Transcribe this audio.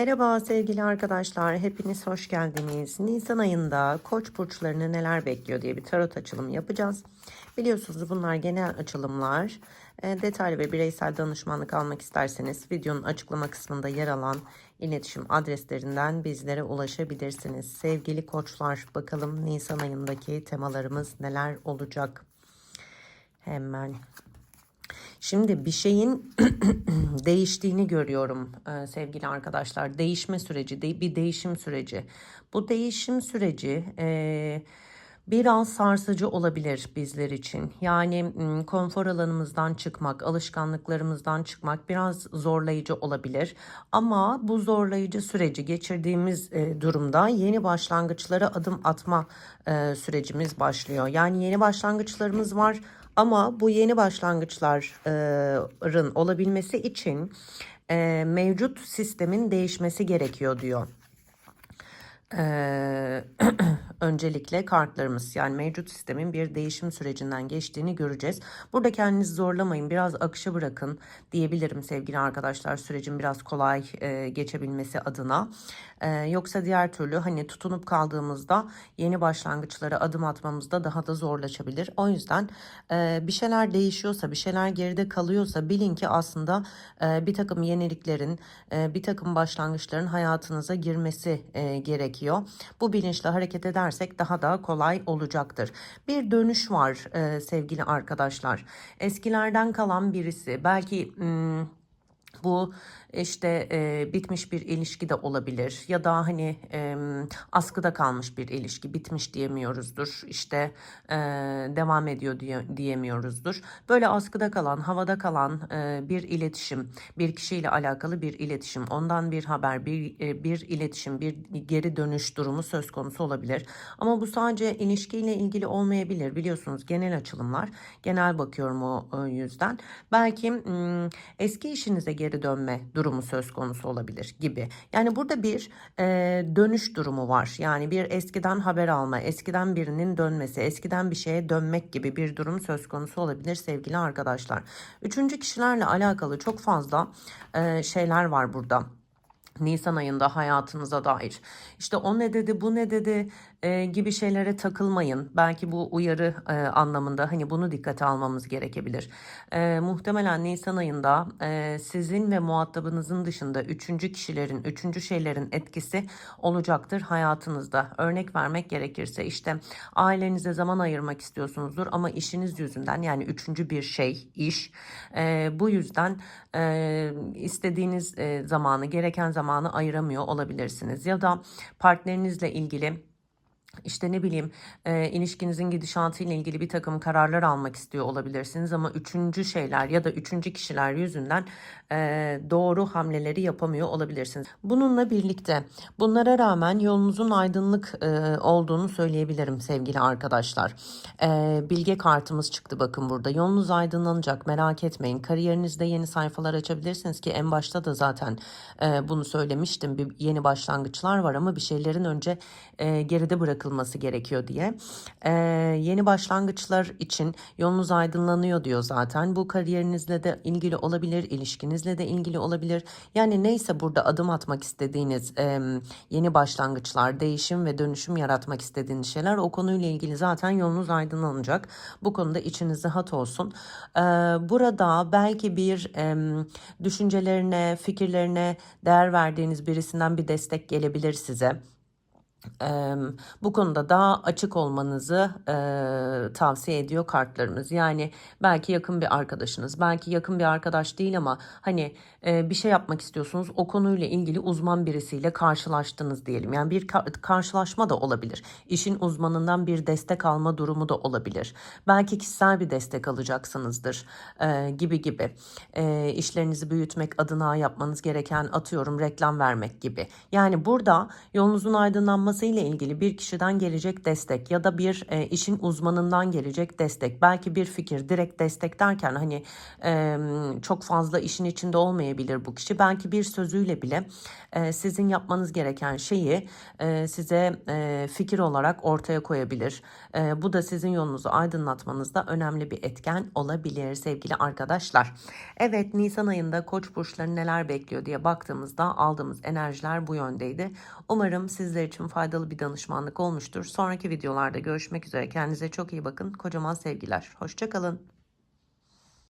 Merhaba sevgili arkadaşlar, hepiniz hoş geldiniz. Nisan ayında Koç burçlarını neler bekliyor diye bir tarot açılımı yapacağız. Biliyorsunuz bunlar genel açılımlar. E, detaylı ve bireysel danışmanlık almak isterseniz videonun açıklama kısmında yer alan iletişim adreslerinden bizlere ulaşabilirsiniz. Sevgili koçlar, bakalım Nisan ayındaki temalarımız neler olacak? Hemen Şimdi bir şeyin değiştiğini görüyorum e, sevgili arkadaşlar. Değişme süreci, bir değişim süreci. Bu değişim süreci e, biraz sarsıcı olabilir bizler için. Yani konfor alanımızdan çıkmak, alışkanlıklarımızdan çıkmak biraz zorlayıcı olabilir. Ama bu zorlayıcı süreci geçirdiğimiz e, durumda yeni başlangıçlara adım atma sürecimiz başlıyor. Yani yeni başlangıçlarımız var. Ama bu yeni başlangıçların olabilmesi için e, mevcut sistemin değişmesi gerekiyor diyor. Ee, öncelikle kartlarımız yani mevcut sistemin bir değişim sürecinden geçtiğini göreceğiz. Burada kendinizi zorlamayın biraz akışa bırakın diyebilirim sevgili arkadaşlar sürecin biraz kolay e, geçebilmesi adına. E, yoksa diğer türlü hani tutunup kaldığımızda yeni başlangıçlara adım atmamızda daha da zorlaşabilir. O yüzden e, bir şeyler değişiyorsa bir şeyler geride kalıyorsa bilin ki aslında e, bir takım yeniliklerin e, bir takım başlangıçların hayatınıza girmesi e, gerekiyor. Bu bilinçle hareket edersek daha da kolay olacaktır. Bir dönüş var e, sevgili arkadaşlar. Eskilerden kalan birisi belki... Hmm, bu işte e, bitmiş bir ilişki de olabilir ya da hani e, askıda kalmış bir ilişki bitmiş diyemiyoruzdur işte e, devam ediyor diye, diyemiyoruzdur. Böyle askıda kalan havada kalan e, bir iletişim bir kişiyle alakalı bir iletişim ondan bir haber bir, e, bir iletişim bir geri dönüş durumu söz konusu olabilir. Ama bu sadece ilişkiyle ilgili olmayabilir biliyorsunuz genel açılımlar genel bakıyorum o, yüzden. Belki m, eski işinize geri dönme durumu söz konusu olabilir gibi. Yani burada bir e, dönüş durumu var. Yani bir eskiden haber alma, eskiden birinin dönmesi, eskiden bir şeye dönmek gibi bir durum söz konusu olabilir sevgili arkadaşlar. Üçüncü kişilerle alakalı çok fazla e, şeyler var burada. Nisan ayında hayatınıza dair. İşte o ne dedi, bu ne dedi e, gibi şeylere takılmayın. Belki bu uyarı e, anlamında hani bunu dikkate almamız gerekebilir. E, muhtemelen Nisan ayında e, sizin ve muhatabınızın dışında üçüncü kişilerin, üçüncü şeylerin etkisi olacaktır hayatınızda. Örnek vermek gerekirse işte ailenize zaman ayırmak istiyorsunuzdur ama işiniz yüzünden yani üçüncü bir şey, iş. E, bu yüzden e, istediğiniz e, zamanı, gereken zamanı ayıramıyor olabilirsiniz. Ya da partnerinizle ilgili işte ne bileyim e, ilişkinizin gidişatı ile ilgili bir takım kararlar almak istiyor olabilirsiniz ama üçüncü şeyler ya da üçüncü kişiler yüzünden e, doğru hamleleri yapamıyor olabilirsiniz. Bununla birlikte bunlara rağmen yolunuzun aydınlık e, olduğunu söyleyebilirim sevgili arkadaşlar. E, bilge kartımız çıktı bakın burada. Yolunuz aydınlanacak merak etmeyin. Kariyerinizde yeni sayfalar açabilirsiniz ki en başta da zaten e, bunu söylemiştim. Bir yeni başlangıçlar var ama bir şeylerin önce e, geride bırakılması bırakılması gerekiyor diye. Ee, yeni başlangıçlar için yolunuz aydınlanıyor diyor zaten. Bu kariyerinizle de ilgili olabilir, ilişkinizle de ilgili olabilir. Yani neyse burada adım atmak istediğiniz e, yeni başlangıçlar, değişim ve dönüşüm yaratmak istediğiniz şeyler o konuyla ilgili zaten yolunuz aydınlanacak. Bu konuda içiniz rahat olsun. Ee, burada belki bir e, düşüncelerine, fikirlerine değer verdiğiniz birisinden bir destek gelebilir size bu konuda daha açık olmanızı e, tavsiye ediyor kartlarımız. Yani belki yakın bir arkadaşınız, belki yakın bir arkadaş değil ama hani e, bir şey yapmak istiyorsunuz. O konuyla ilgili uzman birisiyle karşılaştınız diyelim. Yani bir karşılaşma da olabilir. İşin uzmanından bir destek alma durumu da olabilir. Belki kişisel bir destek alacaksınızdır e, gibi gibi. E, işlerinizi büyütmek adına yapmanız gereken atıyorum reklam vermek gibi. Yani burada yolunuzun aydınlanması boşanması ile ilgili bir kişiden gelecek destek ya da bir e, işin uzmanından gelecek destek. Belki bir fikir direkt destek derken hani e, çok fazla işin içinde olmayabilir bu kişi. Belki bir sözüyle bile e, sizin yapmanız gereken şeyi e, size e, fikir olarak ortaya koyabilir. E, bu da sizin yolunuzu aydınlatmanızda önemli bir etken olabilir sevgili arkadaşlar. Evet Nisan ayında koç burçları neler bekliyor diye baktığımızda aldığımız enerjiler bu yöndeydi. Umarım sizler için faydalı bir danışmanlık olmuştur. Sonraki videolarda görüşmek üzere. Kendinize çok iyi bakın. Kocaman sevgiler. Hoşçakalın.